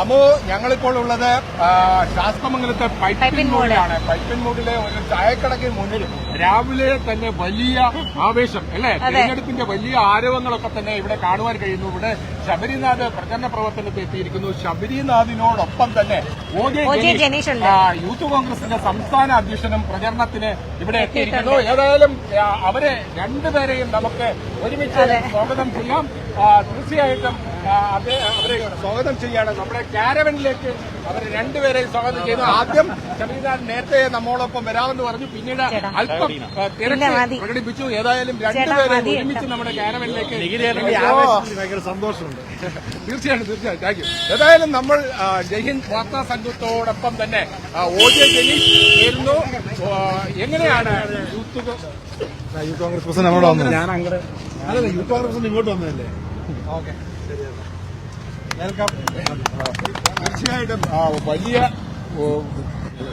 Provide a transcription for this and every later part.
അമ്മു ഞങ്ങളിപ്പോൾ ഉള്ളത് ശാസ്ത്രമംഗലത്തെ പൈപ്പിൻ മോഡിലാണ്. പൈപ്പിൻ മോഡിലെ ഒരു ചായക്കടയ്ക്ക് മുന്നിൽ രാവിലെ തന്നെ വലിയ ആവേശം അല്ലെ? തെരഞ്ഞെടുപ്പിന്റെ വലിയ ആരവങ്ങളൊക്കെ തന്നെ ഇവിടെ കാണുവാൻ കഴിയുന്നു. ഇവിടെ ശബരിനാഥ് പ്രചരണ പ്രവർത്തനത്തിൽ എത്തിയിരിക്കുന്നു. ശബരിനാഥിനോടൊപ്പം തന്നെ യൂത്ത് കോൺഗ്രസിന്റെ സംസ്ഥാന അധ്യക്ഷനും പ്രചരണത്തിന് ഇവിടെ എത്തിയിരിക്കുന്നു. ഏതായാലും അവരെ രണ്ടുപേരെയും നമുക്ക് ഒരുമിച്ച് സ്വാഗതം ചെയ്യാം. തീർച്ചയായിട്ടും അവരെ സ്വാഗതം ചെയ്യാണ് നമ്മുടെ കാരവനിലേക്ക് അവർ രണ്ടുപേരെയും സ്വാഗതം ചെയ്യുന്നു. ആദ്യം ശബരിനാഥ് നേരത്തെ നമ്മളോടൊപ്പം വരാമെന്ന് പറഞ്ഞു. പിന്നീട് അല്പം തിരക്കി. പ്രകടിപ്പിച്ചു. ഏതായാലും രണ്ടുപേരെയും മതി. ഒരുമിച്ച് നമ്മുടെ കാരവനിലേക്ക് ഭയങ്കര സന്തോഷമുണ്ട്. തീർച്ചയായിട്ടും തീർച്ചയായും താങ്ക് യു ഏതായാലും നമ്മൾ ജയ്ഹിന്ദ് വാർത്താ സംഘത്തോടൊപ്പം തന്നെ ഒ ജെ ജനീഷ് ചേരുന്നു. എങ്ങനെയാണ് യൂത്ത് യൂത്ത് കോൺഗ്രസ് പ്രസിഡന്റ് നമ്മളോട് ഞാൻ അങ്ങോട്ട് അല്ലല്ല യൂത്ത് കോൺഗ്രസ് ഇങ്ങോട്ട് വന്നതല്ലേ? ഓക്കെ. വെൽക്കം തീർച്ചയായിട്ടും വലിയ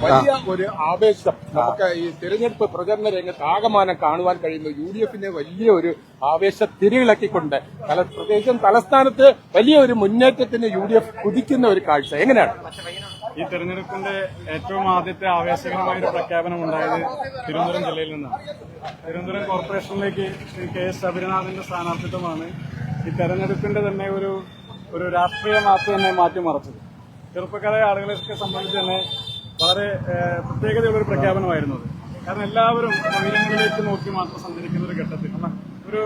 വലിയ ഒരു ആവേശം. നമുക്ക് ഈ തിരഞ്ഞെടുപ്പ് പ്രചരണ രംഗത്ത് ആകമാനം കാണുവാൻ കഴിയുന്ന യു ഡി എഫിനെ വലിയ ഒരു ആവേശ തിരിയിളക്കിക്കൊണ്ട് തല പ്രത്യേകിച്ചും തലസ്ഥാനത്ത് വലിയ ഒരു മുന്നേറ്റത്തിന് യു ഡി എഫ് കുതിക്കുന്ന ഒരു കാഴ്ച. എങ്ങനെയാണ്? ഈ തെരഞ്ഞെടുപ്പിന്റെ ഏറ്റവും ആദ്യത്തെ ആവേശകരമായ ഒരു പ്രഖ്യാപനം ഉണ്ടായത് തിരുവനന്തപുരം ജില്ലയിൽ നിന്നാണ്. തിരുവനന്തപുരം കോർപ്പറേഷനിലേക്ക് ശ്രീ കെ എസ് ശബരിനാഥിന്റെ സ്ഥാനാർത്ഥിത്വമാണ് ഈ തെരഞ്ഞെടുപ്പിന്റെ തന്നെ ഒരു ഒരു രാഷ്ട്രീയ മാപ്പ് തന്നെ മാറ്റിമറച്ചത്. ചെറുപ്പക്കാരായ ആളുകളെയൊക്കെ സംബന്ധിച്ച് തന്നെ വളരെ പ്രത്യേകതയുള്ളൊരു പ്രഖ്യാപനമായിരുന്നു അത്. കാരണം എല്ലാവരും ഉയരങ്ങളിലേക്ക് നോക്കി മാത്രം സഞ്ചരിക്കുന്ന ഒരു ഘട്ടത്തിൽ. ഒരു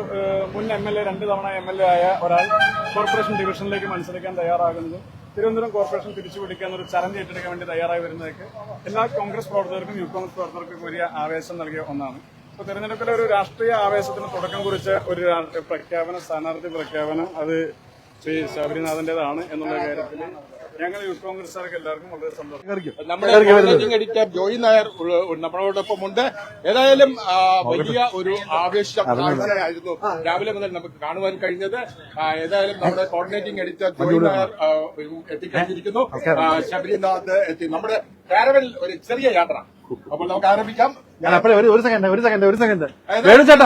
മുൻ എം എൽ എ രണ്ട് തവണ എം എൽ എ ആയ ഒരാൾ കോർപ്പറേഷൻ ഡിവിഷനിലേക്ക് മത്സരിക്കാൻ തയ്യാറാകുന്നത് തിരുവനന്തപുരം കോർപ്പറേഷൻ തിരിച്ചുപിടിക്കാൻ ഒരു ചലഞ്ച് ഏറ്റെടുക്കാൻ വേണ്ടി തയ്യാറായി വരുന്നതൊക്കെ എല്ലാ കോൺഗ്രസ് പ്രവർത്തകർക്കും യൂത്ത് കോൺഗ്രസ് പ്രവർത്തകർക്കും വലിയ ആവേശം നൽകിയ ഒന്നാണ്. ഇപ്പൊ തെരഞ്ഞെടുപ്പിലെ ഒരു രാഷ്ട്രീയ ആവേശത്തിന് തുടക്കം കുറിച്ച ഒരു പ്രഖ്യാപനം സ്ഥാനാർത്ഥി പ്രഖ്യാപനം അത് ശ്രീ ശബരിനാഥന്റേതാണ് എന്നുള്ള കാര്യത്തിൽ ഞങ്ങൾ യൂത്ത് കോൺഗ്രസ്സുകാർക്ക് എല്ലാവർക്കും വളരെ സന്തോഷം. നമ്മുടെ മാനേജിംഗ് എഡിറ്റർ ജോയി നായർ ഉള്ള- നമ്മളോടൊപ്പം ഉണ്ട്. ഏതായാലും വലിയ ഒരു ആവേശം കാഴ്ചയായിരുന്നു രാവിലെ മുതൽ നമുക്ക് കാണുവാൻ കഴിഞ്ഞത്. ഏതായാലും നമ്മുടെ കോർഡിനേറ്റിംഗ് എഡിറ്റർ ജോയി നായർ എത്തിക്കഴിഞ്ഞിരിക്കുന്നു. ശബരിനാഥ് എത്തി. നമ്മുടെ കാരവൽ ഒരു ചെറിയ യാത്ര. അപ്പോൾ നമുക്ക് ആരംഭിക്കാം. അപ്പഴേ ഒരു ഒരു സെക്കൻഡ് ഒരു സെക്കൻഡ് ഒരു സെക്കൻഡ് വേണു ചേട്ടാ.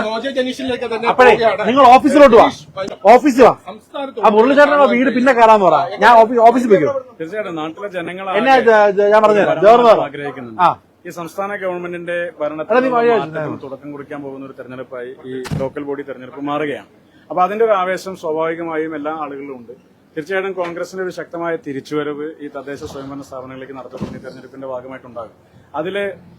അപ്പഴേ നിങ്ങൾ ഓഫീസിലോട്ട് വാ. ഓഫീസിൽ വാ. സംസ്ഥാനത്ത് ആ മുരളിച്ചേട്ടനോ വീട് പിന്നെ കയറാന്ന് പറ. ഞാൻ ഓഫീസിൽ പോയിക്കോ തീർച്ചയായിട്ടും നാട്ടിലെ ജനങ്ങൾ എന്നാ ഞാൻ പറഞ്ഞുതരാം. ഗവർണർ ആഗ്രഹിക്കുന്നുണ്ട്. ആ. ഈ സംസ്ഥാന ഗവൺമെന്റിന്റെ ഭരണത്തിന് തുടക്കം കുറിക്കാൻ പോകുന്ന ഒരു തെരഞ്ഞെടുപ്പായി ഈ ലോക്കൽ ബോഡി തെരഞ്ഞെടുപ്പ് മാറുകയാണ്. അപ്പൊ അതിന്റെ ഒരു ആവേശം സ്വാഭാവികമായും എല്ലാ ആളുകളിലും ഉണ്ട്. തീർച്ചയായിട്ടും കോൺഗ്രസിന്റെ ഒരു ശക്തമായ തിരിച്ചുവരവ് ഈ തദ്ദേശ സ്വയംഭരണ സ്ഥാപനങ്ങളിലേക്ക് നടത്തപ്പെടുന്ന തെരഞ്ഞെടുപ്പിന്റെ ഭാഗമായിട്ടുണ്ടാകും. അതിൽ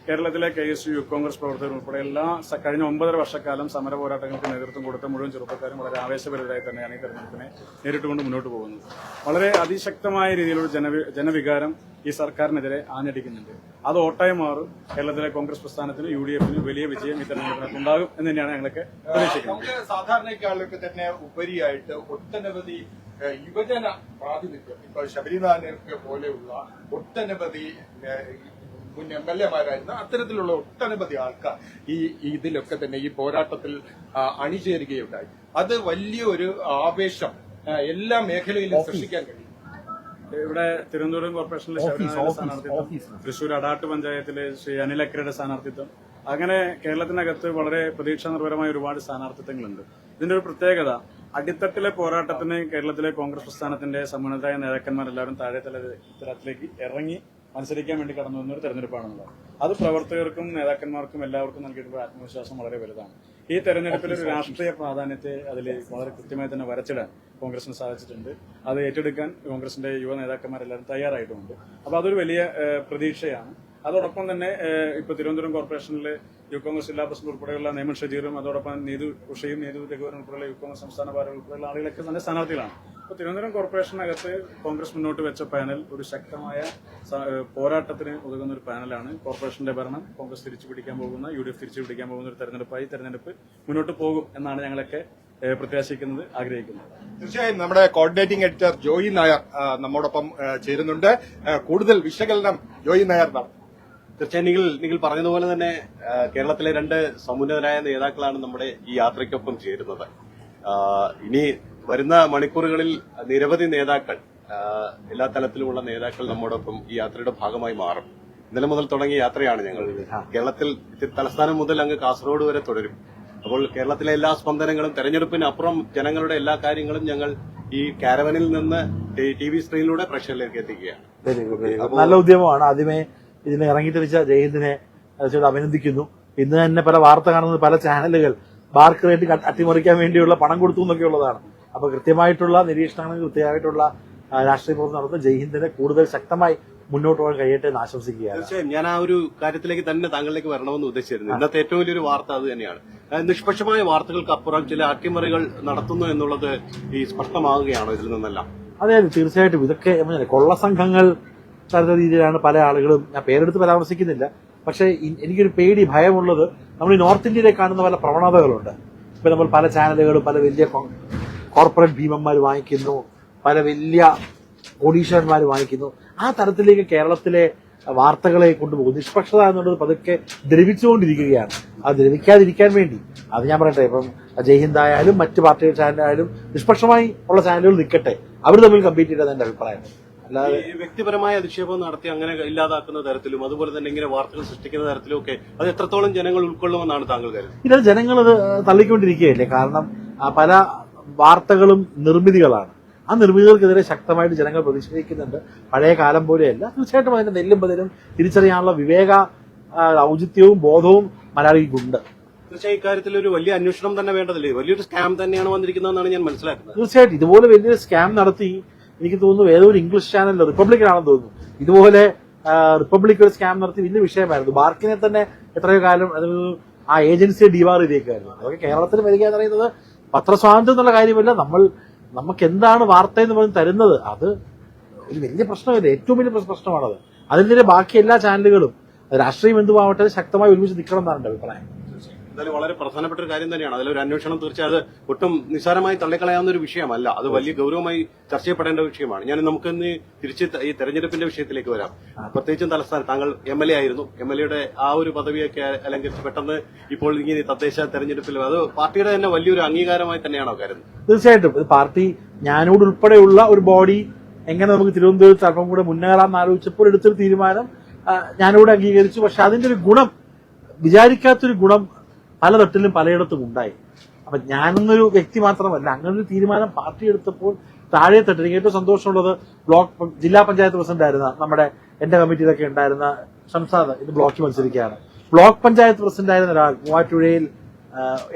കേരളത്തിലെ കെ എസ് യു കോൺഗ്രസ് പ്രവർത്തകർ ഉൾപ്പെടെ എല്ലാ കഴിഞ്ഞ ഒമ്പതര വർഷക്കാലം സമര പോരാട്ടങ്ങൾക്ക് നേതൃത്വം കൊടുത്ത മുഴുവൻ ചെറുപ്പക്കാരും വളരെ ആവേശപരരായി തന്നെയാണ് ഈ തെരഞ്ഞെടുപ്പിനെ നേരിട്ടുകൊണ്ട് മുന്നോട്ട് പോകുന്നത്. വളരെ അതിശക്തമായ രീതിയിലുള്ള ജനവി ജനവികാരം ഈ സർക്കാരിനെതിരെ ആഞ്ഞടിക്കുന്നുണ്ട്. അത് ഓട്ടായി മാറും. കേരളത്തിലെ കോൺഗ്രസ് പ്രസ്ഥാനത്തിന് യു ഡി എഫിന് വലിയ വിജയം ഈ തെരഞ്ഞെടുപ്പിനകത്ത് ഉണ്ടാകും എന്ന് തന്നെയാണ് ഞങ്ങൾക്ക് പ്രതീക്ഷിക്കുന്നത്. നമുക്ക് സാധാരണക്കാർക്ക് തന്നെ ഉപരിയായിട്ട് ഒട്ടനവധി യുവജന പ്രാതിനിധ്യം. ഇപ്പൊ ശബരിനാഥനൊക്കെ പോലെയുള്ള ഒട്ടനവധി മുൻ എം എൽ എമാരായിരുന്ന അത്തരത്തിലുള്ള ഒട്ടനവധി ആൾക്കാർ ഈ ഇതിലൊക്കെ തന്നെ ഈ പോരാട്ടത്തിൽ അണിചേരുകയുണ്ടായി. അത് വലിയൊരു ആവേശം എല്ലാ മേഖലയിലും സൃഷ്ടിക്കാൻ കഴിയും. ഇവിടെ തിരുവനന്തപുരം കോർപ്പറേഷനിലെ സ്ഥാനാർത്ഥിത്വം തൃശൂർ അടാട്ട് പഞ്ചായത്തിലെ ശ്രീ അനിൽ അക്കരയുടെ സ്ഥാനാർത്ഥിത്വം. അങ്ങനെ കേരളത്തിനകത്ത് വളരെ പ്രതീക്ഷാ നിർഭരമായ ഒരുപാട് സ്ഥാനാർത്ഥിത്വങ്ങളുണ്ട്. ഇതിന്റെ ഒരു പ്രത്യേകത അടിത്തട്ടിലെ പോരാട്ടത്തിന് കേരളത്തിലെ കോൺഗ്രസ് പ്രസ്ഥാനത്തിന്റെ സമുന്നതരായ നേതാക്കന്മാരെല്ലാവരും താഴെ തല തലത്തിലേക്ക് ഇറങ്ങി മത്സരിക്കാൻ വേണ്ടി കടന്നു വന്ന ഒരു തെരഞ്ഞെടുപ്പാണെന്നുള്ളത് അത് പ്രവർത്തകർക്കും നേതാക്കന്മാർക്കും എല്ലാവർക്കും നൽകിയിട്ടുള്ള ആത്മവിശ്വാസം വളരെ വലുതാണ്. ഈ തെരഞ്ഞെടുപ്പിൽ ഒരു രാഷ്ട്രീയ പ്രാധാന്യത്തെ അതിൽ വളരെ കൃത്യമായി തന്നെ വരച്ചിടാൻ കോൺഗ്രസിന് സാധിച്ചിട്ടുണ്ട്. അത് ഏറ്റെടുക്കാൻ കോൺഗ്രസിന്റെ യുവ നേതാക്കന്മാരെല്ലാവരും തയ്യാറായിട്ടുമുണ്ട്. അപ്പൊ അതൊരു വലിയ പ്രതീക്ഷയാണ്. അതോടൊപ്പം തന്നെ ഇപ്പൊ തിരുവനന്തപുരം കോർപ്പറേഷനിലെ യൂത്ത് കോൺഗ്രസ് ജില്ലാ പ്രസിഡന്റ് ഉൾപ്പെടെയുള്ള നിയമൻ ഷജീറും അതോടൊപ്പം നീതു ഉഷയും നീതു രഘുവരൻ ഉൾപ്പെടെയുള്ള യൂത്ത് കോൺഗ്രസ് സംസ്ഥാന ഭാരം ഉൾപ്പെടെയുള്ള ആളുകളൊക്കെ തന്നെ സ്ഥാനാർത്ഥികളാണ്. അപ്പോൾ തിരുവനന്തപുരം കോർപ്പറേഷനകത്ത് കോൺഗ്രസ് മുന്നോട്ട് വെച്ച പാനൽ ഒരു ശക്തമായ പോരാട്ടത്തിന് ഉതകുന്ന ഒരു പാനലാണ് കോർപ്പറേഷന്റെ ഭരണം. കോൺഗ്രസ് തിരിച്ചു പിടിക്കാൻ പോകുന്ന യു ഡി എഫ് തിരിച്ചു പിടിക്കാൻ പോകുന്ന ഒരു തെരഞ്ഞെടുപ്പായി തെരഞ്ഞെടുപ്പ് മുന്നോട്ട് പോകും എന്നാണ് ഞങ്ങളൊക്കെ പ്രത്യാശിക്കുന്നത് ആഗ്രഹിക്കുന്നത്. തീർച്ചയായും നമ്മുടെ കോർഡിനേറ്റിംഗ് എഡിറ്റർ ജോയി നായർ നമ്മോടൊപ്പം ചേരുന്നുണ്ട്. കൂടുതൽ വിശകലനം ജോയി നായർ നടത്തും. തീർച്ചയായും നിങ്ങൾ നിങ്ങൾ പറഞ്ഞതുപോലെ തന്നെ കേരളത്തിലെ രണ്ട് സമുന്നതരായ നേതാക്കളാണ് നമ്മുടെ ഈ യാത്രയ്ക്കൊപ്പം ചേരുന്നത്. ഇനി വരുന്ന മണിക്കൂറുകളിൽ നിരവധി നേതാക്കൾ എല്ലാ തലത്തിലുമുള്ള നേതാക്കൾ നമ്മോടൊപ്പം ഈ യാത്രയുടെ ഭാഗമായി മാറും. ഇന്നലെ മുതൽ തുടങ്ങിയ യാത്രയാണ് ഞങ്ങൾ. കേരളത്തിൽ തലസ്ഥാനം മുതൽ അങ്ങ് കാസർഗോഡ് വരെ തുടരും. അപ്പോൾ കേരളത്തിലെ എല്ലാ സ്പന്ദനങ്ങളും തെരഞ്ഞെടുപ്പിന് അപ്പുറം ജനങ്ങളുടെ എല്ലാ കാര്യങ്ങളും ഞങ്ങൾ ഈ കാരവനിൽ നിന്ന് ടി വി സ്ക്രീനിലൂടെ പ്രേക്ഷകരിലേക്ക് എത്തിക്കുകയാണ്. നല്ല ഉദ്യമമാണ്. ആദ്യമേ ഇതിനെ ഇറങ്ങിത്തിരിച്ച ജയന്തിനെ തീർച്ചയായിട്ടും അഭിനന്ദിക്കുന്നു. ഇന്ന് തന്നെ പല വാർത്ത കാണുന്നത് പല ചാനലുകൾ. ബാർക്ക് റേറ്റ് അട്ടിമറിക്കാൻ വേണ്ടിയുള്ള പണം കൊടുത്തു എന്നൊക്കെ ഉള്ളതാണ് അപ്പൊ കൃത്യമായിട്ടുള്ള നിരീക്ഷണങ്ങൾ കൃത്യമായിട്ടുള്ള രാഷ്ട്രീയ പ്രവർത്തനം നടത്തുന്ന ജയ്ഹിന്ദിനെ കൂടുതൽ ശക്തമായി മുന്നോട്ട് പോകാൻ കഴിയട്ടെ എന്ന് ആശംസിക്കുകയാണ്. തീർച്ചയായും. ഞാൻ ആ ഒരു കാര്യത്തിലേക്ക് തന്നെ താങ്കളിലേക്ക് വരണമെന്ന് ഉദ്ദേശിച്ചിരുന്നു. ഇന്നത്തെ ഏറ്റവും വലിയൊരു വാർത്ത അത് തന്നെയാണ്. നിഷ്പക്ഷമായ വാർത്തകൾക്ക് അപ്പുറം ചില അട്ടിമറികൾ നടത്തുന്നു എന്നുള്ളത് ഈ സ്പഷ്ടമാവുകയാണോ ഇതിൽ നിന്നെല്ലാം? അതെ അതെ. തീർച്ചയായിട്ടും. ഇതൊക്കെ കൊള്ള സംഘങ്ങൾ തരുന്ന രീതിയിലാണ് പല ആളുകളും ഞാൻ പേരെടുത്ത് പരാമർശിക്കുന്നില്ല. പക്ഷേ എനിക്കൊരു പേടി ഭയമുള്ളത് നമ്മൾ ഈ നോർത്ത് ഇന്ത്യയിലെ കാണുന്ന പല പ്രവണതകളുണ്ട്. ഇപ്പൊ നമ്മൾ പല ചാനലുകളും പല വലിയ കോർപ്പറേറ്റ് ഭീമന്മാർ വാങ്ങിക്കുന്നു പല വലിയ കോടീശ്വരന്മാർ വാങ്ങിക്കുന്നു. ആ തരത്തിലേക്ക് കേരളത്തിലെ വാർത്തകളെ കൊണ്ടുപോകും നിഷ്പക്ഷത എന്നുള്ളത് പതുക്കെ ദ്രവിച്ചുകൊണ്ടിരിക്കുകയാണ്. അത് ദ്രവിക്കാതിരിക്കാൻ വേണ്ടി. അത് ഞാൻ പറയട്ടെ ഇപ്പം ജയ്ഹിന്ദ് ആയാലും മറ്റ് പാർട്ടി ചാനലായാലും നിഷ്പക്ഷമായി ഉള്ള ചാനലുകൾ നിൽക്കട്ടെ. അവർ തമ്മിൽ കമ്പീറ്റ് ചെയ്താൽ എന്റെ അഭിപ്രായം. അല്ലാതെ വ്യക്തിപരമായ അധിക്ഷേപം നടത്തി അങ്ങനെ ഇല്ലാതാക്കുന്ന തരത്തിലും അതുപോലെ തന്നെ ഇങ്ങനെ വാർത്തകൾ സൃഷ്ടിക്കുന്ന തരത്തിലും ഒക്കെ അത് എത്രത്തോളം ജനങ്ങൾ ഉൾക്കൊള്ളുമെന്നാണ് താങ്കൾ കരുതുന്നത്? ഇത് ജനങ്ങൾ അത് തള്ളിക്കൊണ്ടിരിക്കുകയല്ലേ? കാരണം പല വാർത്തകളും നിർമ്മിതികളാണ്. ആ നിർമ്മിതികൾക്കെതിരെ ശക്തമായിട്ട് ജനങ്ങൾ പ്രതിഷേധിക്കുന്നുണ്ട്. പഴയ കാലം പോലെയല്ല. തീർച്ചയായിട്ടും അതിന്റെ നെല്ലും ബദലും തിരിച്ചറിയാനുള്ള വിവേക ഔചിത്യവും ബോധവും മലയാളിക്കുണ്ട് തീർച്ചയായും ഇക്കാര്യത്തിൽ ഒരു വലിയ അന്വേഷണം തന്നെ വേണ്ടതില്ലേ? വലിയൊരു സ്കാം തന്നെയാണ് വന്നിരിക്കുന്നതെന്നാണ് ഞാൻ മനസ്സിലാക്കുന്നത്. തീർച്ചയായിട്ടും. ഇതുപോലെ വലിയൊരു സ്കാം നടത്തി എനിക്ക് തോന്നുന്നു ഏതോ ഒരു ഇംഗ്ലീഷ് ചാനൽ റിപ്പബ്ലിക്കിനാണെന്ന് തോന്നുന്നു. ഇതുപോലെ റിപ്പബ്ലിക് ഒരു സ്കാം നടത്തി വലിയ വിഷയമായിരുന്നു. ബാർക്കിനെ തന്നെ എത്രയോ കാലം അത് ആ ഏജൻസിയെ ഡിവാർ ചെയ്തേക്കായിരുന്നു അതൊക്കെ കേരളത്തിൽ വരിക എന്ന് പറയുന്നത് പത്രസ്വാതന്ത്ര്യം എന്നുള്ള കാര്യമല്ല. നമ്മൾ നമുക്ക് എന്താണ് വാർത്ത എന്ന് പറഞ്ഞ് തരുന്നത്? അത് ഒരു വലിയ പ്രശ്നമല്ല. ഏറ്റവും വലിയ പ്രശ്ന- പ്രശ്നമാണത്. അതിനെതിരെ ബാക്കി എല്ലാ ചാനലുകളും രാഷ്ട്രീയം എന്തുമാവട്ടെ ശക്തമായി ഒരുമിച്ച് നിൽക്കണം എന്നാണ് എന്റെ അഭിപ്രായം. എന്തായാലും വളരെ പ്രധാനപ്പെട്ട ഒരു കാര്യം തന്നെയാണ്. അതിലൊരു അന്വേഷണം തീർച്ചയായും അത് ഒട്ടും നിസ്സാരമായി തള്ളിക്കളയാവുന്ന ഒരു വിഷയമല്ല. അത് വലിയ ഗൗരവമായി ചർച്ച ചെയ്യപ്പെടേണ്ട വിഷയമാണ്. ഞാൻ നമുക്ക് ഇന്ന് തിരിച്ച് ഈ തെരഞ്ഞെടുപ്പിന്റെ വിഷയത്തിലേക്ക് വരാം. പ്രത്യേകിച്ചും തലസ്ഥാനം താങ്കൾ എം എൽ എ ആയിരുന്നു. എം എൽ എയുടെ ആ ഒരു പദവിയൊക്കെ അല്ലെങ്കിൽ പെട്ടെന്ന് ഇപ്പോൾ ഇങ്ങനെ തദ്ദേശ തെരഞ്ഞെടുപ്പിൽ അത് പാർട്ടിയുടെ തന്നെ വലിയൊരു അംഗീകാരമായി തന്നെയാണോ കരുതുന്നത്? തീർച്ചയായിട്ടും. പാർട്ടി ഞാനോട് ഉൾപ്പെടെയുള്ള ഒരു ബോഡി എങ്ങനെ നമുക്ക് തിരുവനന്തപുരത്ത് അല്പം കൂടെ മുന്നേറാൻ ആലോചിച്ചപ്പോൾ എടുത്തൊരു തീരുമാനം ഞാനിവിടെ അംഗീകരിച്ചു. പക്ഷെ അതിന്റെ ഒരു ഗുണം വിചാരിക്കാത്തൊരു ഗുണം പല തട്ടിലും പലയിടത്തും ഉണ്ടായി. അപ്പൊ ഞാനൊന്നൊരു വ്യക്തി മാത്രമല്ല അങ്ങനെ ഒരു തീരുമാനം പാർട്ടി എടുത്തപ്പോൾ താഴെ തട്ടിൽ എനിക്ക് ഏറ്റവും സന്തോഷമുള്ളത് ബ്ലോക്ക് ജില്ലാ പഞ്ചായത്ത് പ്രസിഡന്റ് ആയിരുന്ന നമ്മുടെ എന്റെ കമ്മിറ്റിയിലൊക്കെ ഉണ്ടായിരുന്ന ഷംസാദ് ഇത് ബ്ലോക്കിൽ മത്സരിക്കുകയാണ്. ബ്ലോക്ക് പഞ്ചായത്ത് പ്രസിഡന്റ് ആയിരുന്ന ഒരാൾ മൂവാറ്റുപുഴയിൽ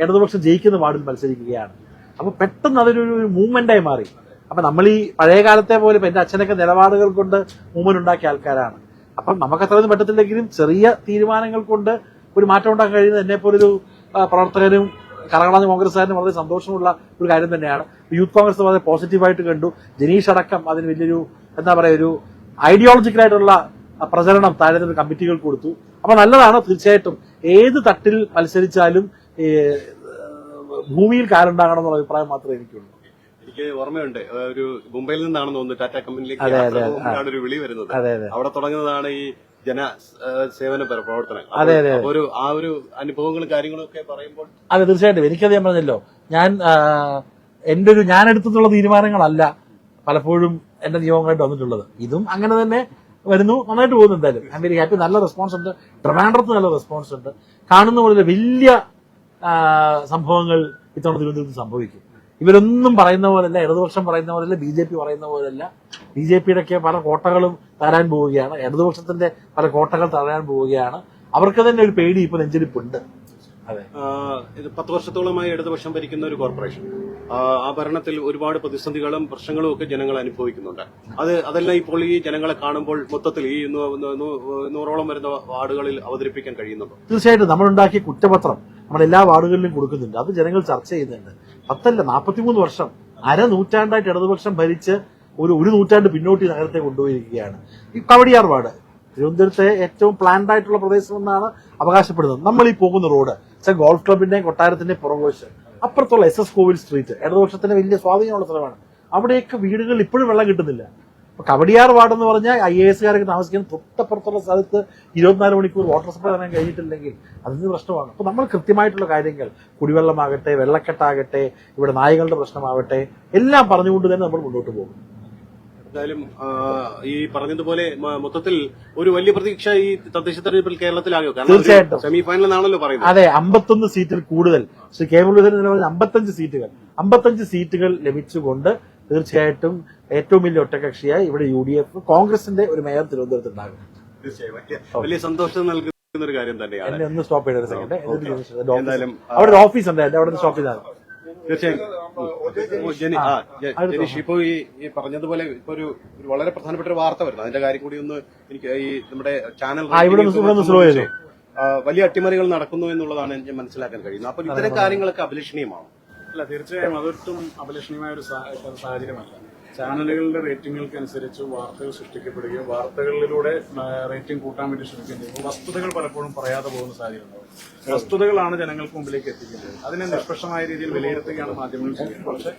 ഇടതുപക്ഷം ജയിക്കുന്ന വാർഡിൽ മത്സരിക്കുകയാണ്. അപ്പൊ പെട്ടെന്ന് അതൊരു ഒരു മൂവ്മെന്റായി മാറി. അപ്പൊ നമ്മൾ ഈ പഴയ കാലത്തെ പോലെ ഇപ്പൊ എന്റെ അച്ഛനൊക്കെ നിലപാടുകൾ കൊണ്ട് മൂവ്മെന്റ് ഉണ്ടാക്കിയ ആൾക്കാരാണ്. അപ്പം നമുക്ക് അത്രയൊന്നും പറ്റത്തില്ലെങ്കിലും ചെറിയ തീരുമാനങ്ങൾ കൊണ്ട് ഒരു മാറ്റം ഉണ്ടാക്കാൻ കഴിയുന്നത് എന്നെ പോലൊരു ആ, കർണാടക കോൺഗ്രസ്സുകാരനും വളരെ സന്തോഷമുള്ള ഒരു കാര്യം തന്നെയാണ്. യൂത്ത് കോൺഗ്രസ് വളരെ പോസിറ്റീവായിട്ട് കണ്ടു. ജനീഷ് അടക്കം അതിന് വലിയൊരു എന്താ പറയുക ഒരു ഐഡിയോളജിക്കലായിട്ടുള്ള പ്രചരണം താഴെ കമ്മിറ്റികൾ കൊടുത്തു. അപ്പൊ നല്ലതാണ് തീർച്ചയായിട്ടും ഏത് തട്ടിൽ മത്സരിച്ചാലും ഭൂമിയിൽ കാലുണ്ടാകണം എന്നുള്ള അഭിപ്രായം മാത്രമേ എനിക്കുള്ളൂ. എനിക്ക് ഓർമ്മയുണ്ട്. ഒരു മുംബൈയിൽ നിന്നാണെന്ന് തോന്നുന്നു ടാറ്റ കമ്പനിയിലേക്ക് ഒരു വിളി വരുന്നത്. അവിടെ തുടങ്ങുന്നതാണ് ഈ ജന സേവന പ്രവർത്തനങ്ങൾ. അതെ, അതെ, ഒരു ആ ഒരു അനുഭവങ്ങളും കാര്യങ്ങളും ഒക്കെ പറയുമ്പോൾ അതെ തീർച്ചയായിട്ടും. എനിക്കത് ഞാൻ പറഞ്ഞല്ലോ. ഞാൻ എന്റെ ഒരു ഞാൻ എടുത്തിട്ടുള്ള തീരുമാനങ്ങളല്ല പലപ്പോഴും എന്റെ നിയമങ്ങളായിട്ട് വന്നിട്ടുള്ളത്. ഇതും അങ്ങനെ തന്നെ വരുന്നു. നന്നായിട്ട് പോകുന്നു എന്തായാലും. ഐ വെരി ഹാപ്പി നല്ല റെസ്പോൺസ് ഉണ്ട്. ട്രിവാൻഡ്രത്ത് നല്ല റെസ്പോൺസ് ഉണ്ട്. കാണുന്ന പോലെ വലിയ സംഭവങ്ങൾ ഇത്തവണ തിരുവനന്തപുരത്ത് സംഭവിക്കും. ഇവരൊന്നും പറയുന്ന പോലല്ല ഇടതുപക്ഷം പറയുന്ന പോലല്ല ബി ജെ പി പറയുന്ന പോലല്ല. ബി ജെ പിയുടെ ഒക്കെ പല കോട്ടകളും തരാൻ പോവുകയാണ്. ഇടതുപക്ഷത്തിന്റെ പല കോട്ടകൾ തരാൻ പോവുകയാണ്. അവർക്ക് തന്നെ ഒരു പേടി ഇപ്പൊ നെഞ്ചിരിപ്പുണ്ട് അതെ. ഇത് പത്ത് വർഷത്തോളമായി ഇടതുപക്ഷം ഭരിക്കുന്ന ഒരു കോർപ്പറേഷൻ. ആ, ഭരണത്തിൽ ഒരുപാട് പ്രതിസന്ധികളും പ്രശ്നങ്ങളും ഒക്കെ ജനങ്ങൾ അനുഭവിക്കുന്നുണ്ട്. അത് അതെല്ലാം ഇപ്പോൾ ഈ ജനങ്ങളെ കാണുമ്പോൾ മൊത്തത്തിൽ ഈ നൂറോളം വരുന്ന വാർഡുകളിൽ അവതരിപ്പിക്കാൻ കഴിയുന്നുണ്ടോ. തീർച്ചയായിട്ടും നമ്മളുണ്ടാക്കിയ കുറ്റപത്രം നമ്മൾ എല്ലാ വാർഡുകളിലും കൊടുക്കുന്നുണ്ട്. അത് ജനങ്ങൾ ചർച്ച ചെയ്യുന്നുണ്ട്. പത്തല്ല നാൽപ്പത്തിമൂന്ന് വർഷം. അര നൂറ്റാണ്ടായിട്ട് ഇടതുപക്ഷം ഭരിച്ച് ഒരു ഒരു നൂറ്റാണ്ട് പിന്നോട്ട് നഗരത്തെ കൊണ്ടുപോയിരിക്കുകയാണ്. ഈ കവടിയാർ വാർഡ് തിരുവനന്തപുരത്തെ ഏറ്റവും പ്ലാൻഡ് ആയിട്ടുള്ള പ്രദേശം എന്നാണ് അവകാശപ്പെടുന്നത്. നമ്മൾ ഈ പോകുന്ന റോഡ് വെച്ചാൽ ഗോൾഫ് ക്ലബിന്റെ കൊട്ടാരത്തിന്റെ പുറകുവശം. അപ്പുറത്തുള്ള എസ് എസ് കോവിൽ സ്ട്രീറ്റ് ഇടതുപക്ഷത്തിന് വലിയ സ്വാധീനമുള്ള സ്ഥലമാണ്. അവിടെയൊക്കെ വീടുകളിൽ ഇപ്പോഴും വെള്ളം കിട്ടുന്നില്ല. കവടിയാർ വാർഡ് എന്ന് പറഞ്ഞാൽ ഐ എ എസുകാരൊക്കെ താമസിക്കുന്ന തൊട്ടപ്പുറത്തുള്ള സ്ഥലത്ത് ഇരുപത്തിനാല് മണിക്കൂർ വാട്ടർ സപ്ലൈ തരാൻ കഴിഞ്ഞിട്ടില്ലെങ്കിൽ അതിന് പ്രശ്നമാണ്. അപ്പോൾ നമ്മൾ കൃത്യമായിട്ടുള്ള കാര്യങ്ങൾ കുടിവെള്ളമാകട്ടെ വെള്ളക്കെട്ടാകട്ടെ ഇവിടെ നായകളുടെ പ്രശ്നമാവട്ടെ എല്ലാം പറഞ്ഞുകൊണ്ട് തന്നെ നമ്മൾ മുന്നോട്ട് പോകും. എന്തായാലും ഈ പറഞ്ഞതുപോലെ മൊത്തത്തിൽ ഒരു വലിയ പ്രതീക്ഷ ഈ തദ്ദേശ തെരഞ്ഞെടുപ്പിൽ കേരളത്തിലാകോ തീർച്ചയായിട്ടും. സെമി ഫൈനൽ പറയുന്നത്. അതെ അമ്പത്തൊന്ന് സീറ്റിൽ കൂടുതൽ. ശ്രീ കെ മുരളീധരൻ പറഞ്ഞ അമ്പത്തഞ്ച് സീറ്റുകൾ. അമ്പത്തഞ്ച് സീറ്റുകൾ ലഭിച്ചുകൊണ്ട് തീർച്ചയായിട്ടും ഏറ്റവും വലിയ ഒറ്റകക്ഷിയായി ഇവിടെ യു ഡി എഫ് കോൺഗ്രസിന്റെ ഒരു മേയർ തിരുവനന്തപുരത്ത് ഉണ്ടാകും. തീർച്ചയായും. വലിയ- സന്തോഷം നൽകുന്ന ഒരു കാര്യം തന്നെയാണ്. എന്നെ ഒന്ന് സ്റ്റോപ്പ് ചെയ്ത ഒരു സെക്കൻഡ് എന്തായാലും, അവിടെ ഒരു ഓഫീസ് അവിടെ സ്റ്റോപ്പ് ചെയ്താൽ തീർച്ചയായും. ജെനീഷ് ഇപ്പോ ഈ ഈ പറഞ്ഞതുപോലെ ഇപ്പൊ ഒരു വളരെ പ്രധാനപ്പെട്ട ഒരു വാർത്ത വരുന്നു. അതിന്റെ കാര്യം കൂടി ഒന്ന് എനിക്ക് ഈ നമ്മുടെ ചാനൽ വലിയ അട്ടിമറികൾ നടക്കുന്നു എന്നുള്ളതാണ് ഞാൻ മനസ്സിലാക്കാൻ കഴിയുന്നത്. അപ്പൊ ഇത്തരം കാര്യങ്ങളൊക്കെ അഭിലഷണീയമാണ്? അല്ല തീർച്ചയായും അതൊട്ടും അപലക്ഷണീയമായ ഒരു സാഹചര്യമല്ല. ചാനലുകളുടെ റേറ്റിംഗുകൾക്ക് അനുസരിച്ച് വാർത്തകൾ സൃഷ്ടിക്കപ്പെടുകയും വാർത്തകളിലൂടെ റേറ്റിംഗ് കൂട്ടാൻ വേണ്ടി ശ്രമിക്കുകയും ചെയ്യുമ്പോൾ വസ്തുതകൾ പലപ്പോഴും പറയാതെ പോകുന്ന സാഹചര്യം ഉണ്ടാവും വസ്തുതകളാണ് ജനങ്ങൾക്ക് മുമ്പിലേക്ക് എത്തിക്കുന്നത്. അതിനെ നിഷ്പക്ഷമായ രീതിയിൽ വിലയിരുത്തുകയാണ് മാധ്യമങ്ങൾ ചെയ്യുന്നത്. പക്ഷെ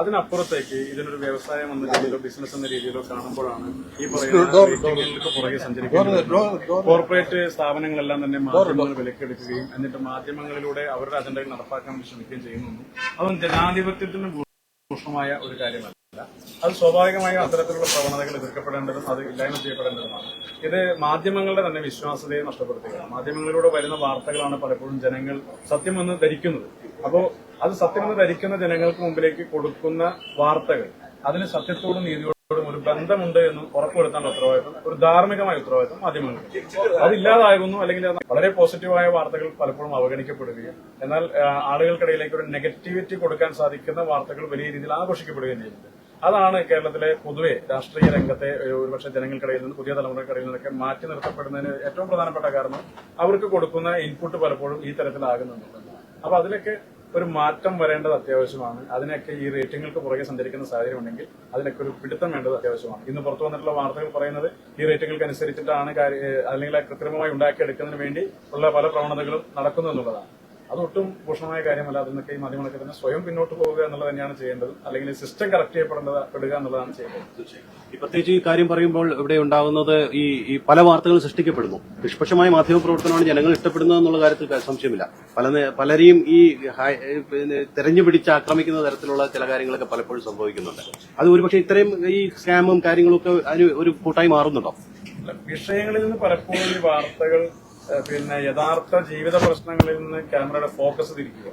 അതിനപ്പുറത്തേക്ക് ഇതിനൊരു വ്യവസായം എന്ന രീതിയിലോ ബിസിനസ് എന്ന രീതിയിലോ കാണുമ്പോഴാണ് ഈ പറയുന്ന റേറ്റിംഗുകൾക്ക് പുറകെ സഞ്ചരിക്കുന്നത്. കോർപ്പറേറ്റ് സ്ഥാപനങ്ങളെല്ലാം തന്നെ മാധ്യമങ്ങൾ വിലക്കെടുക്കുകയും എന്നിട്ട് മാധ്യമങ്ങളിലൂടെ അവരുടെ അജണ്ടകൾ നടപ്പാക്കാൻ വേണ്ടി ശ്രമിക്കുകയും ചെയ്യുന്നു അതും ജനാധിപത്യത്തിന് ഭൂഷണമായ ഒരു കാര്യമല്ല. അത് സ്വാഭാവികമായും അത്തരത്തിലുള്ള പ്രവണതകൾ എതിർക്കപ്പെടേണ്ടതും അത് ഇല്ലായ്മ ചെയ്യപ്പെടേണ്ടതുമാണ്. ഇത് മാധ്യമങ്ങളുടെ തന്നെ വിശ്വാസ്യതയെ നഷ്ടപ്പെടുത്തുകയാണ്. മാധ്യമങ്ങളിലൂടെ വരുന്ന വാർത്തകളാണ് പലപ്പോഴും ജനങ്ങൾ സത്യമെന്ന് ധരിക്കുന്നത്. അപ്പോൾ അത് സത്യമെന്ന് ധരിക്കുന്ന ജനങ്ങൾക്ക് മുമ്പിലേക്ക് കൊടുക്കുന്ന വാർത്തകൾ അതിന് സത്യത്തോടും നീതിയോടും ബന്ധമുണ്ട് എന്ന് ഉറപ്പുവരുത്താനുള്ള ഉത്തരവാദിത്വം ഒരു ധാർമ്മികമായ ഉത്തരവാദിത്വം മാധ്യമങ്ങൾക്ക് അതില്ലാതാകുന്നു അല്ലെങ്കിൽ വളരെ പോസിറ്റീവായ വാർത്തകൾ പലപ്പോഴും അവഗണിക്കപ്പെടുകയും എന്നാൽ ആളുകൾക്കിടയിലേക്ക് ഒരു നെഗറ്റിവിറ്റി കൊടുക്കാൻ സാധിക്കുന്ന വാർത്തകൾ വലിയ രീതിയിൽ ആഘോഷിക്കപ്പെടുകയും ചെയ്യുന്നുണ്ട്. അതാണ് കേരളത്തിലെ പൊതുവെ രാഷ്ട്രീയ രംഗത്തെ ഒരു- ഒരുപക്ഷെ ജനങ്ങൾക്കിടയിൽ നിന്ന് പുതിയ തലമുറക്കിടയിൽ നിന്നൊക്കെ മാറ്റി നിർത്തപ്പെടുന്നതിന് ഏറ്റവും പ്രധാനപ്പെട്ട കാരണം അവർക്ക് കൊടുക്കുന്ന ഇൻപുട്ട് പലപ്പോഴും ഈ തരത്തിലാകുന്നുണ്ട്. അപ്പൊ അതിലൊക്കെ ഒരു മാറ്റം വരേണ്ടത് അത്യാവശ്യമാണ്. അതിനൊക്കെ ഈ റേറ്റിംഗുകൾക്ക് പുറകെ സഞ്ചരിക്കുന്ന സാഹചര്യം ഉണ്ടെങ്കിൽ അതിനൊക്കെ ഒരു പിടുത്തം വേണ്ടത് അത്യാവശ്യമാണ്. ഇന്ന് പുറത്തു വന്നിട്ടുള്ള വാർത്തകൾ പറയുന്നത് ഈ റേറ്റിംഗുകൾക്ക് അനുസരിച്ചിട്ടാണ് അല്ലെങ്കിൽ കൃത്രിമമായി ഉണ്ടാക്കിയെടുക്കുന്നതിന് വേണ്ടി ഉള്ള പല പ്രവണതകളും നടക്കുന്നു എന്നുള്ളതാണ്. അതൊട്ടും ഭൂഷണമായ കാര്യമല്ല അതിൽ നിന്നൊക്കെ ഈ മാധ്യമങ്ങളൊക്കെ തന്നെ സ്വയം പിന്നോട്ട് പോവുക എന്നുള്ളത് തന്നെയാണ് ചെയ്യേണ്ടത്. അല്ലെങ്കിൽ സിസ്റ്റം കറക്റ്റ് ചെയ്യപ്പെടേണ്ടത് പെടുക എന്നുള്ളതാണ് ചെയ്യേണ്ടത്. പ്രത്യേകിച്ച് ഈ കാര്യം പറയുമ്പോൾ ഇവിടെ ഉണ്ടാകുന്നത് ഈ ഈ പല വാർത്തകൾ സൃഷ്ടിക്കപ്പെടുന്നു. നിഷ്പക്ഷമായ മാധ്യമ പ്രവർത്തനമാണ് ജനങ്ങൾ ഇഷ്ടപ്പെടുന്നത് എന്നുള്ള കാര്യത്തിൽ സംശയമില്ല. പല പലരെയും ഈ ഹൈ- പിന്നെ തെരഞ്ഞു പിടിച്ച് ആക്രമിക്കുന്ന തരത്തിലുള്ള ചില കാര്യങ്ങളൊക്കെ പലപ്പോഴും സംഭവിക്കുന്നുണ്ട്. അത് ഒരുപക്ഷെ ഇത്രയും ഈ സ്കാമും കാര്യങ്ങളൊക്കെ അതിന് ഒരു കൂട്ടായി മാറുന്നുണ്ടോ? വിഷയങ്ങളിൽ നിന്ന് പലപ്പോഴും ഈ വാർത്തകൾ പിന്നെ യഥാർത്ഥ ജീവിത പ്രശ്നങ്ങളിൽ നിന്ന് ക്യാമറയുടെ ഫോക്കസ് തിരിക്കുക.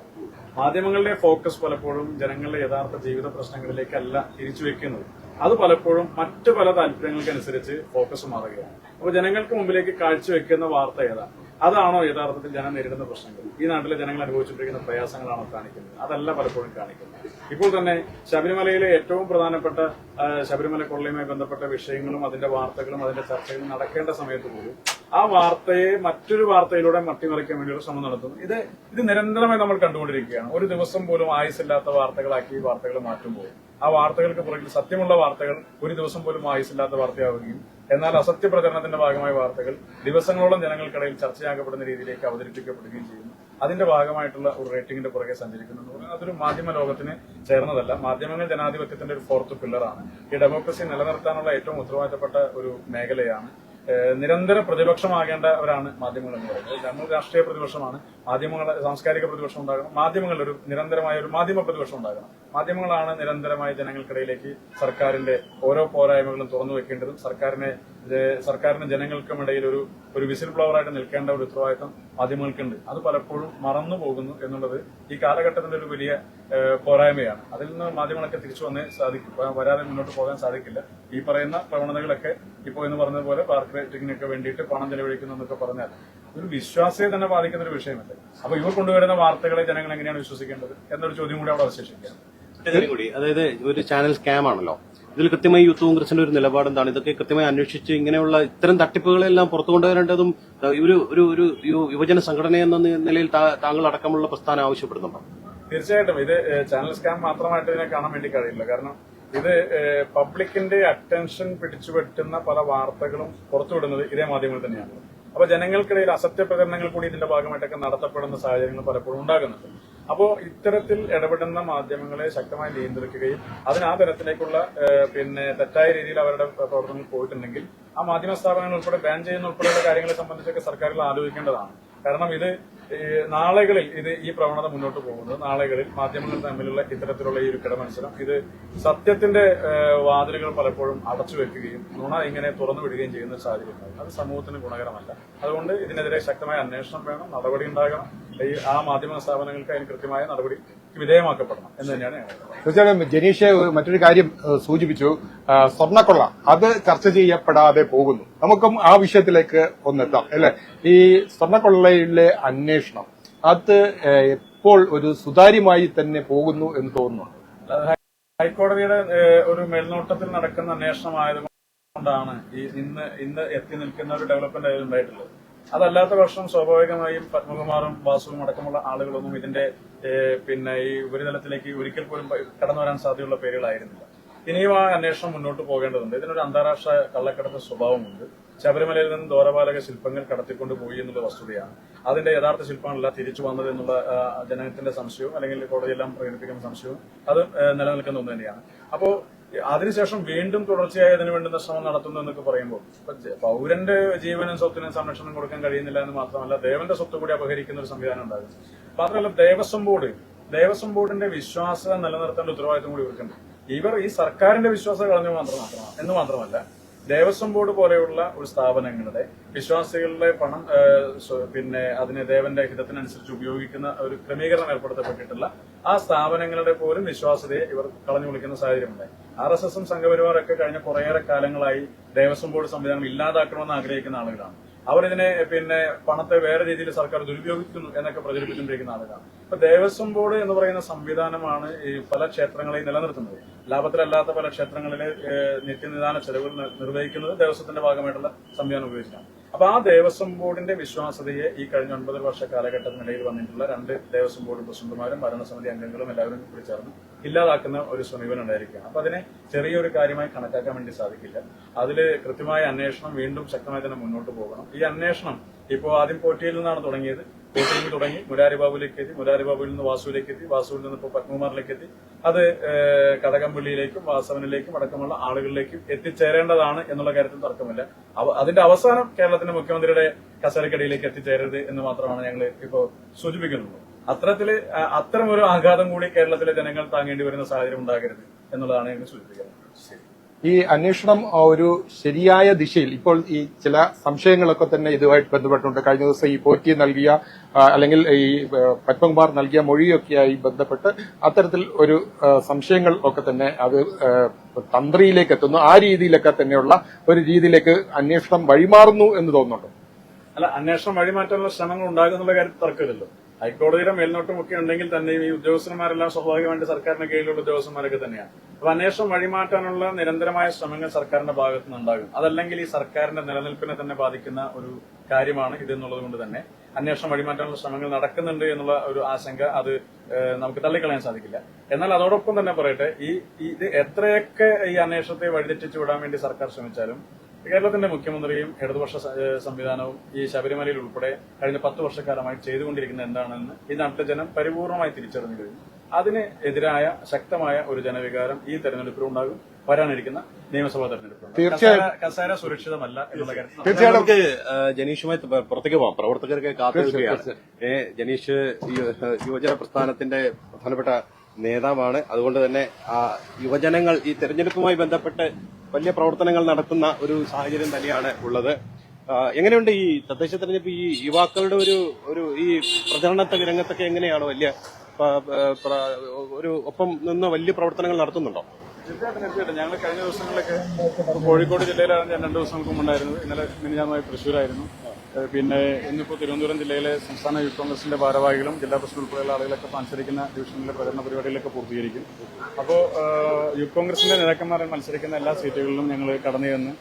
മാധ്യമങ്ങളുടെ ഫോക്കസ് പലപ്പോഴും ജനങ്ങളുടെ യഥാർത്ഥ ജീവിത പ്രശ്നങ്ങളിലേക്കല്ല തിരിച്ചു വെക്കുന്നത്. അത് പലപ്പോഴും മറ്റു പല താല്പര്യങ്ങൾക്കനുസരിച്ച് ഫോക്കസ് മാറുകയാണ്. അപ്പൊ ജനങ്ങൾക്ക് മുമ്പിലേക്ക് കാഴ്ചവെക്കുന്ന വാർത്ത ഏതാണ് അതാണോ യഥാർത്ഥത്തിൽ ജനം നേരിടുന്ന പ്രശ്നങ്ങൾ? ഈ നാട്ടിലെ ജനങ്ങൾ അനുഭവിച്ചുകൊണ്ടിരിക്കുന്ന പ്രയാസങ്ങളാണോ കാണിക്കുന്നത്? അതല്ല പലപ്പോഴും കാണിക്കുന്നത്. ഇപ്പോൾ തന്നെ ശബരിമലയിലെ ഏറ്റവും പ്രധാനപ്പെട്ട ശബരിമല കൊള്ളയുമായി ബന്ധപ്പെട്ട വിഷയങ്ങളും അതിന്റെ വാർത്തകളും അതിന്റെ ചർച്ചകളും നടക്കേണ്ട സമയത്ത് പോലും ആ വാർത്തയെ മറ്റൊരു വാർത്തയിലൂടെ മട്ടിമറിക്കാൻ വേണ്ടിയുള്ള ശ്രമം നടത്തുന്നു. ഇത് ഇത് നിരന്തരമായി നമ്മൾ കണ്ടുകൊണ്ടിരിക്കുകയാണ്. ഒരു ദിവസം പോലും ആയുസില്ലാത്ത വാർത്തകളാക്കി വാർത്തകൾ മാറ്റുമ്പോൾ. ആ വാർത്തകൾക്ക് പുറകിൽ സത്യമുള്ള വാർത്തകൾ ഒരു ദിവസം പോലും ആയുസില്ലാത്ത വാർത്തയാവുകയും എന്നാൽ അസത്യ പ്രചരണത്തിന്റെ ഭാഗമായ വാർത്തകൾ ദിവസങ്ങളോളം ജനങ്ങൾക്കിടയിൽ ചർച്ചയാക്കപ്പെടുന്ന രീതിയിലേക്ക് അവതരിപ്പിക്കപ്പെടുകയും ചെയ്യുന്നു. അതിന്റെ ഭാഗമായിട്ടുള്ള ഒരു റേറ്റിംഗിന്റെ പുറകെ സഞ്ചരിക്കുന്നു അതൊരു മാധ്യമ ലോകത്തിന് ചേർന്നതല്ല. മാധ്യമങ്ങൾ ജനാധിപത്യത്തിന്റെ ഒരു ഫോർത്ത് പില്ലറാണ് ഈ ഡെമോക്രസി നിലനിർത്താനുള്ള ഏറ്റവും ഉത്തരവാദിത്തപ്പെട്ട ഒരു മേഖലയാണ് നിരന്തരം പ്രതിപക്ഷമാകേണ്ടവരാണ് മാധ്യമങ്ങൾ എന്ന് പറയുന്നത്. നമ്മൾ രാഷ്ട്രീയ പ്രതിപക്ഷമാണ്. മാധ്യമങ്ങൾ സാംസ്കാരിക പ്രതിപക്ഷം ഉണ്ടാകണം. മാധ്യമങ്ങൾ ഒരു നിരന്തരമായ ഒരു മാധ്യമ പ്രതിപക്ഷം ഉണ്ടാകണം. മാധ്യമങ്ങളാണ് നിരന്തരമായി ജനങ്ങൾക്കിടയിലേക്ക് സർക്കാരിന്റെ ഓരോ പോരായ്മകളും തുറന്നു വെക്കേണ്ടതും സർക്കാരിനെ സർക്കാരിനും സർക്കാരിന് ജനങ്ങൾക്കും ഇടയിൽ ഒരു ഒരു വിസിൽ ബ്ലോവറായിട്ട് നിൽക്കേണ്ട ഒരു ഉത്തരവാദിത്തം മാധ്യമങ്ങൾക്കുണ്ട്. അത് പലപ്പോഴും മറന്നു പോകുന്നു എന്നുള്ളത് ഈ കാലഘട്ടത്തിന്റെ ഒരു വലിയ പോരായ്മയാണ്. അതിൽ നിന്ന് മാധ്യമങ്ങളൊക്കെ തിരിച്ചു വന്നേ സാധിക്കും. വരാതെ മുന്നോട്ട് പോകാൻ സാധിക്കില്ല. ഈ പറയുന്ന പ്രവണതകളൊക്കെ ഇപ്പോൾ എന്ന് പറഞ്ഞതുപോലെ പാർക്ക് റേറ്റിംഗിനൊക്കെ വേണ്ടിയിട്ട് പണം ചെലവഴിക്കുന്നു എന്നൊക്കെ പറഞ്ഞാൽ ഒരു വിശ്വാസത്തെ തന്നെ ബാധിക്കുന്ന ഒരു വിഷയമല്ലേ? അപ്പൊ ഇവർ കൊണ്ടുവരുന്ന വാർത്തകളെ ജനങ്ങൾ എങ്ങനെയാണ് വിശ്വസിക്കേണ്ടത് എന്നൊരു ചോദ്യം കൂടി അവിടെ അവശേഷിക്കുകയാണ്. കൂടി അതായത് ഒരു ചാനൽ സ്കാം ആണല്ലോ. ഇതിൽ കൃത്യമായി യൂത്ത് കോൺഗ്രസിന്റെ ഒരു നിലപാട് എന്താണ്? ഇതൊക്കെ കൃത്യമായി അന്വേഷിച്ച് ഇങ്ങനെയുള്ള ഇത്തരം തട്ടിപ്പുകളെല്ലാം പുറത്തു കൊണ്ടുവരേണ്ടതും ഒരു ഒരു ഒരു യുവജന സംഘടന എന്ന നിലയിൽ താങ്കൾ അടക്കമുള്ള പ്രസ്ഥാനം ആവശ്യപ്പെടുന്നുണ്ടോ? തീർച്ചയായിട്ടും. ഇത് ചാനൽ സ്കാം മാത്രമായിട്ട് ഇതിനെ കാണാൻ വേണ്ടി കഴിയില്ല. കാരണം ഇത് പബ്ലിക്കിന്റെ അറ്റൻഷൻ പിടിച്ചുപറ്റുന്ന പല വാർത്തകളും പുറത്തുവിടുന്നത് ഇതേ മാധ്യമങ്ങൾ തന്നെയാണ്. അപ്പൊ ജനങ്ങൾക്കിടയിൽ അസത്യ പ്രകടനങ്ങൾ കൂടി ഇതിന്റെ ഭാഗമായിട്ടൊക്കെ നടത്തപ്പെടുന്ന സാഹചര്യങ്ങൾ പലപ്പോഴും ഉണ്ടാകുന്നുണ്ട്. അപ്പോൾ ഇത്തരത്തിൽ ഇടപെടുന്ന മാധ്യമങ്ങളെ ശക്തമായി നിയന്ത്രിക്കുകയും അതിന് ആ തരത്തിലേക്കുള്ള പിന്നെ തെറ്റായ രീതിയിൽ അവരുടെ പ്രവർത്തനങ്ങൾ പോയിട്ടുണ്ടെങ്കിൽ ആ മാധ്യമ സ്ഥാപനങ്ങൾ ഉൾപ്പെടെ ബാൻ ചെയ്യുന്ന ഉൾപ്പെടെയുള്ള കാര്യങ്ങളെ സംബന്ധിച്ചൊക്കെ സർക്കാരുകൾ ആലോചിക്കേണ്ടതാണ്. കാരണം ഇത് നാളുകളിൽ ഇത് ഈ പ്രവണത മുന്നോട്ട് പോകുന്നത്. നാളുകളിൽ മാധ്യമങ്ങൾ തമ്മിലുള്ള ഇത്തരത്തിലുള്ള ഈ ഒരു കിടമത്സരം ഇത് സത്യത്തിന്റെ വാതിലുകൾ പലപ്പോഴും അടച്ചു വെക്കുകയും നുണ ഇങ്ങനെ തുറന്നു വിടുകയും ചെയ്യുന്ന സാഹചര്യം അത് സമൂഹത്തിന് ഗുണകരമല്ല. അതുകൊണ്ട് ഇതിനെതിരെ ശക്തമായ അന്വേഷണം വേണം നടപടി ഉണ്ടാകണം. ഈ ആ മാധ്യമ സ്ഥാപനങ്ങൾക്ക് അതിന് കൃത്യമായ നടപടി വിധേയമാക്കപ്പെടണം എന്ന് തന്നെയാണ് തീർച്ചയായിട്ടും തീർച്ചയായും ജനീഷ് മറ്റൊരു കാര്യം സൂചിപ്പിച്ചു. സ്വർണക്കൊള്ള അത് ചർച്ച ചെയ്യപ്പെടാതെ പോകുന്നു. നമുക്കും ആ വിഷയത്തിലേക്ക് ഒന്നെത്താം അല്ലെ? ഈ സ്വർണക്കൊള്ളയിലെ അന്വേഷണം അത് എപ്പോൾ ഒരു സുതാര്യമായി തന്നെ പോകുന്നു എന്ന് തോന്നുന്നു? ഹൈക്കോടതിയുടെ ഒരു മേൽനോട്ടത്തിൽ നടക്കുന്ന അന്വേഷണമായതുകൊണ്ടാണ് ഈ ഇന്ന് ഇന്ന് എത്തി നിൽക്കുന്ന ഒരു ഡെവലപ്മെന്റ് അതിലുണ്ടായിട്ടുള്ളത് അതല്ലാത്ത പക്ഷം സ്വാഭാവികമായും പത്മകുമാറും വാസുവും അടക്കമുള്ള ആളുകളൊന്നും ഇതിന്റെ പിന്നെ ഈ ഉപരിതലത്തിലേക്ക് ഒരിക്കൽ പോലും കടന്നു വരാൻ സാധ്യതയുള്ള പേരുകളായിരുന്നില്ല. ഇനിയും ആ അന്വേഷണം മുന്നോട്ട് പോകേണ്ടതുണ്ട്. ഇതിനൊരു അന്താരാഷ്ട്ര കള്ളക്കടത്ത് സ്വഭാവമുണ്ട്. ശബരിമലയിൽ നിന്ന് ദോരപാലക ശില്പങ്ങൾ കടത്തിക്കൊണ്ട് പോയി എന്നുള്ള വസ്തുതയാണ്. അതിന്റെ യഥാർത്ഥ ശില്പങ്ങളല്ല തിരിച്ചു വന്നത് എന്നുള്ള ജനത്തിന്റെ സംശയവും അല്ലെങ്കിൽ കോടതിയെല്ലാം പ്രകടിപ്പിക്കുന്ന സംശയവും അത് നിലനിൽക്കുന്ന ഒന്ന് തന്നെയാണ്. അപ്പോ അതിനുശേഷം വീണ്ടും തുടർച്ചയായി അതിന് വേണ്ടുന്ന ശ്രമം നടത്തുന്നു എന്നൊക്കെ പറയുമ്പോൾ പൗരന്റെ ജീവനും സ്വത്തിനും സംരക്ഷണം കൊടുക്കാൻ കഴിയുന്നില്ല എന്ന് മാത്രമല്ല ദേവന്റെ സ്വത്ത് കൂടി അപഹരിക്കുന്ന ഒരു സംവിധാനം ഉണ്ടാകും. മാത്രമല്ല ദേവസ്വം ബോർഡ് ദേവസ്വം ബോർഡിന്റെ വിശ്വാസം നിലനിർത്തേണ്ട ഉത്തരവാദിത്വം കൂടി ഇവർക്കുണ്ട്. ഇവർ ഈ സർക്കാരിന്റെ വിശ്വാസം കളഞ്ഞു മാത്രം എന്ന് മാത്രമല്ല ദേവസ്വം ബോർഡ് പോലെയുള്ള ഒരു സ്ഥാപനങ്ങളുടെ വിശ്വാസികളുടെ പണം പിന്നെ അതിനെ ദേവന്റെ ഹിതത്തിനനുസരിച്ച് ഉപയോഗിക്കുന്ന ഒരു ക്രമീകരണം ഏർപ്പെടുത്തപ്പെട്ടിട്ടുള്ള ആ സ്ഥാപനങ്ങളുടെ പോലും വിശ്വാസ്യതയെ ഇവർ കളഞ്ഞു വിളിക്കുന്ന സാഹചര്യമുണ്ട്. ആർ എസ് എസും സംഘപരിവാറൊക്കെ കഴിഞ്ഞ കുറേയേറെ കാലങ്ങളായി ദേവസ്വം ബോർഡ് സംവിധാനം ഇല്ലാതാക്കണമെന്ന് ആഗ്രഹിക്കുന്ന ആളുകളാണ്. അവരിതിനെ പിന്നെ പണത്തെ വേറെ രീതിയിൽ സർക്കാർ ദുരുപയോഗിക്കുന്നു എന്നൊക്കെ പ്രചരിപ്പിച്ചുകൊണ്ടിരിക്കുന്ന ആളുകളാണ്. ഇപ്പൊ ദേവസ്വം ബോർഡ് എന്ന് പറയുന്ന സംവിധാനമാണ് ഈ പല ക്ഷേത്രങ്ങളെയും നിലനിർത്തുന്നത്. ലാഭത്തിലല്ലാത്ത പല ക്ഷേത്രങ്ങളിലെ നിത്യനിദാന ചെലവുകൾ നിർവഹിക്കുന്നത് ദേവസ്വത്തിന്റെ ഭാഗമായിട്ടുള്ള സംവിധാനം ഉപയോഗിച്ചാണ്. അപ്പൊ ആ ദേവസ്വം ബോർഡിന്റെ വിശ്വാസതയെ ഈ കഴിഞ്ഞ ഒൻപത് വർഷ കാലഘട്ടത്തിനിടയിൽ വന്നിട്ടുള്ള രണ്ട് ദേവസ്വം ബോർഡ് പ്രസിഡന്റുമാരും ഭരണസമിതി അംഗങ്ങളും എല്ലാവരും കൂടി ചേർന്ന് ഇല്ലാതാക്കുന്ന ഒരു സമീപനം ഉണ്ടായിരിക്കുകയാണ്. അപ്പൊ അതിനെ ചെറിയൊരു കാര്യമായി കണക്കാക്കാൻ വേണ്ടി സാധിക്കില്ല. അതിൽ കൃത്യമായ അന്വേഷണം വീണ്ടും ശക്തമായി തന്നെ മുന്നോട്ട് പോകണം. ഈ അന്വേഷണം ഇപ്പോൾ ആദ്യം പോറ്റിയിൽ നിന്നാണ് തുടങ്ങിയത്. പോറ്റിയിൽ നിന്ന് തുടങ്ങി മുരാരിബാബുവിലേക്ക് എത്തി മുരാരിബാബുവിൽ നിന്ന് വാസുവിലേക്ക് എത്തി വാസുവിൽ നിന്ന് ഇപ്പോൾ പത്മകുമാറിലേക്ക് എത്തി അത് കടകംപള്ളിയിലേക്കും വാസവനിലേക്കും അടക്കമുള്ള ആളുകളിലേക്കും എത്തിച്ചേരേണ്ടതാണ് എന്നുള്ള കാര്യത്തിൽ തർക്കമില്ല. അതിന്റെ അവസാനം കേരളത്തിന്റെ മുഖ്യമന്ത്രിയുടെ കസേരക്കടിയിലേക്ക് എത്തിച്ചേരരുത് എന്ന് മാത്രമാണ് ഞങ്ങൾ ഇപ്പോൾ സൂചിപ്പിക്കുന്നത് അത്തരത്തിൽ അത്തരമൊരു ആഘാതം കൂടി കേരളത്തിലെ ജനങ്ങൾ താങ്ങേണ്ടി വരുന്ന സാഹചര്യം ഉണ്ടാകരുത് എന്നുള്ളതാണ് ഞങ്ങൾ സൂചിപ്പിക്കുന്നത്. ശരി. ഈ അന്വേഷണം ഒരു ശരിയായ ദിശയിൽ ഇപ്പോൾ ഈ ചില സംശയങ്ങളൊക്കെ തന്നെ ഇതുമായിട്ട് ബന്ധപ്പെട്ടുണ്ട് കഴിഞ്ഞ ദിവസം ഈ പോറ്റി നൽകിയ അല്ലെങ്കിൽ ഈ പത്മകുമാർ നൽകിയ മൊഴിയൊക്കെയായി ബന്ധപ്പെട്ട് അത്തരത്തിൽ ഒരു സംശയങ്ങൾ ഒക്കെ തന്നെ അത് തന്ത്രിയിലേക്ക് എത്തുന്നു. ആ രീതിയിലൊക്കെ തന്നെയുള്ള ഒരു രീതിയിലേക്ക് അന്വേഷണം വഴിമാറുന്നു എന്ന് തോന്നുന്നുണ്ട്? അല്ല അന്വേഷണം വഴിമാറ്റാനുള്ള ശ്രമങ്ങൾ ഉണ്ടാകുന്നുള്ള കാര്യം തർക്കമില്ലല്ലോ. ഹൈക്കോടതിയുടെ മേൽനോട്ടം ഒക്കെ ഉണ്ടെങ്കിൽ തന്നെയും ഈ ഉദ്യോഗസ്ഥന്മാരെല്ലാം സ്വാഭാവികമായിട്ട് സർക്കാരിന്റെ കീഴിലുള്ള ഉദ്യോഗസ്ഥന്മാരൊക്കെ തന്നെയാണ്. അപ്പൊ അന്വേഷണം വഴിമാറ്റാനുള്ള നിരന്തരമായ ശ്രമങ്ങൾ സർക്കാരിന്റെ ഭാഗത്തു നിന്നുണ്ടാകും അതല്ലെങ്കിൽ ഈ സർക്കാരിന്റെ നിലനിൽപ്പിനെ തന്നെ ബാധിക്കുന്ന ഒരു കാര്യമാണ് ഇതെന്നുള്ളത് കൊണ്ട് തന്നെ അന്വേഷണം വഴിമാറ്റാനുള്ള ശ്രമങ്ങൾ നടക്കുന്നുണ്ട് എന്നുള്ള ഒരു ആശങ്ക അത് നമുക്ക് തള്ളിക്കളയാൻ സാധിക്കില്ല. എന്നാൽ അതോടൊപ്പം തന്നെ പറയട്ടെ ഈ- ഇത് എത്രയൊക്കെ ഈ അന്വേഷണത്തെ വഴിതെറ്റിച്ചു വിടാൻ വേണ്ടി സർക്കാർ ശ്രമിച്ചാലും കേരളത്തിന്റെ മുഖ്യമന്ത്രിയും ഇടതുപക്ഷ സംവിധാനവും ഈ ശബരിമലയിൽ ഉൾപ്പെടെ കഴിഞ്ഞ പത്ത് വർഷക്കാലമായി ചെയ്തുകൊണ്ടിരിക്കുന്ന എന്താണെന്ന് ഈ നാട്ടിലെ ജനം പരിപൂർണമായി തിരിച്ചറിഞ്ഞു കഴിഞ്ഞു അതിന് എതിരായ ശക്തമായ ഒരു ജനവികാരം ഈ തെരഞ്ഞെടുപ്പിൽ ഉണ്ടാകും വരാനിരിക്കുന്ന നിയമസഭാ തെരഞ്ഞെടുപ്പ് തീർച്ചയായും. കസേര സുരക്ഷിതമല്ല എന്നുള്ള തീർച്ചയായും. നമുക്ക് ജനീഷുമായി പുറത്തേക്ക് പോവാം. പ്രവർത്തകർക്ക് കാത്തിരിക്കുകയാണ്. ജനീഷ് യുവജന പ്രസ്ഥാനത്തിന്റെ പ്രധാനപ്പെട്ട നേതാവാണ്. അതുകൊണ്ട് തന്നെ യുവജനങ്ങൾ ഈ തെരഞ്ഞെടുപ്പുമായി ബന്ധപ്പെട്ട് വലിയ പ്രവർത്തനങ്ങൾ നടത്തുന്ന ഒരു സാഹചര്യം തന്നെയാണ് ഉള്ളത്. എങ്ങനെയുണ്ട് ഈ തദ്ദേശ തെരഞ്ഞെടുപ്പ് ഈ യുവാക്കളുടെ ഒരു ഒരു ഈ പ്രചരണത്തെ രംഗത്തൊക്കെ എങ്ങനെയാണ് വലിയ ഒരു ഒപ്പം നിന്ന് വലിയ പ്രവർത്തനങ്ങൾ നടത്തുന്നുണ്ടോ? തീർച്ചയായിട്ടും തീർച്ചയായിട്ടും. ഞങ്ങൾ കഴിഞ്ഞ ദിവസങ്ങളിലൊക്കെ കോഴിക്കോട് ജില്ലയിലാണ് ഞാൻ രണ്ടു ദിവസങ്ങൾക്ക് മുമ്പ് ഉണ്ടായിരുന്നത്. ഇന്നലെ മിനിഞ്ഞാമായി തൃശ്ശൂരായിരുന്നു. പിന്നെ ഇന്നിപ്പോൾ തിരുവനന്തപുരം ജില്ലയിലെ സംസ്ഥാന യൂത്ത് കോൺഗ്രസിന്റെ ഭാരവാഹികളും ജില്ലാ പ്രസിഡന്റ് ഉൾപ്പെടെയുള്ള ആളുകളൊക്കെ മത്സരിക്കുന്ന ഡിവിഷനിലെ പ്രചരണ പരിപാടികളൊക്കെ പൂർത്തീകരിക്കും. അപ്പോൾ യൂത്ത് കോൺഗ്രസിന്റെ നേതാക്കന്മാരെ മത്സരിക്കുന്ന എല്ലാ സീറ്റുകളിലും ഞങ്ങൾ കടന്നു ചെന്ന്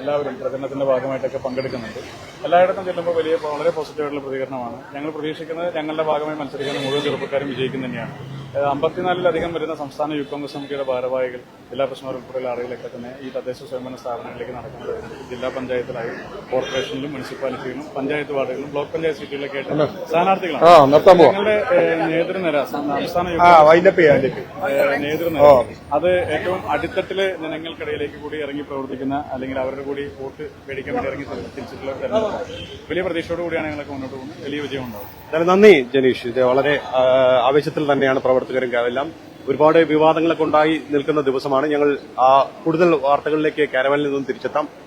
എല്ലാവരും പ്രചരണത്തിന്റെ ഭാഗമായിട്ടൊക്കെ പങ്കെടുക്കുന്നുണ്ട്. എല്ലായിടത്തും ചെല്ലുമ്പോൾ വലിയ വളരെ പോസിറ്റീവായിട്ടുള്ള പ്രതികരണമാണ്. ഞങ്ങൾ പ്രതീക്ഷിക്കുന്നത് ഞങ്ങളുടെ ഭാഗമായി മത്സരിക്കുന്ന മുഴുവൻ ചെറുപ്പക്കാരും വിജയിക്കും തന്നെയാണ്. അമ്പത്തിനാലിലധികം വരുന്ന സംസ്ഥാന യൂത്ത് കോൺഗ്രസ് കമ്മിറ്റിയുടെ ഭാരവാഹികൾ ജില്ലാ പ്രശ്നങ്ങൾ ഉൾപ്പെടെയുള്ള ആളുകളൊക്കെ തന്നെ ഈ തദ്ദേശ സ്വയംഭരണ സ്ഥാപനങ്ങളിലേക്ക് നടക്കുന്നത് ജില്ലാ പഞ്ചായത്തിലായും കോർപ്പറേഷനിലും മുനിസിപ്പാലിറ്റിയിലും പഞ്ചായത്ത് വാർഡുകളിലും ബ്ലോക്ക് പഞ്ചായത്ത് സീറ്റുകളിലൊക്കെ ആയിട്ട് സ്ഥാനാർത്ഥികളാണ്. ഞങ്ങളുടെ നേതൃനിര സംസ്ഥാന നേതൃനിര അത് ഏറ്റവും അടിത്തട്ടിൽ ജനങ്ങൾക്കിടയിലേക്ക് കൂടി ഇറങ്ങി പ്രവർത്തിക്കുന്ന അല്ലെങ്കിൽ അവരുടെ കൂടി വോട്ട് മേടിക്കാൻ വേണ്ടി ഇറങ്ങി തിരിച്ചിട്ടുള്ള വലിയ പ്രതീക്ഷയോടുകൂടിയാണ് ഞങ്ങളൊക്കെ മുന്നോട്ട് പോകുന്നത്. വലിയ വിജയം ഉണ്ടാവും നന്ദി ജനീഷ്. ഇത് വളരെ ആവേശത്തിൽ തന്നെയാണ് പ്രവർത്തകരും എല്ലാം ഒരുപാട് വിവാദങ്ങളൊക്കെ ഉണ്ടായി നിൽക്കുന്ന ദിവസമാണ്. ഞങ്ങൾ ആ കൂടുതൽ വാർത്തകളിലേക്ക് കാരവാനിൽ നിന്നും തിരിച്ചെത്താം.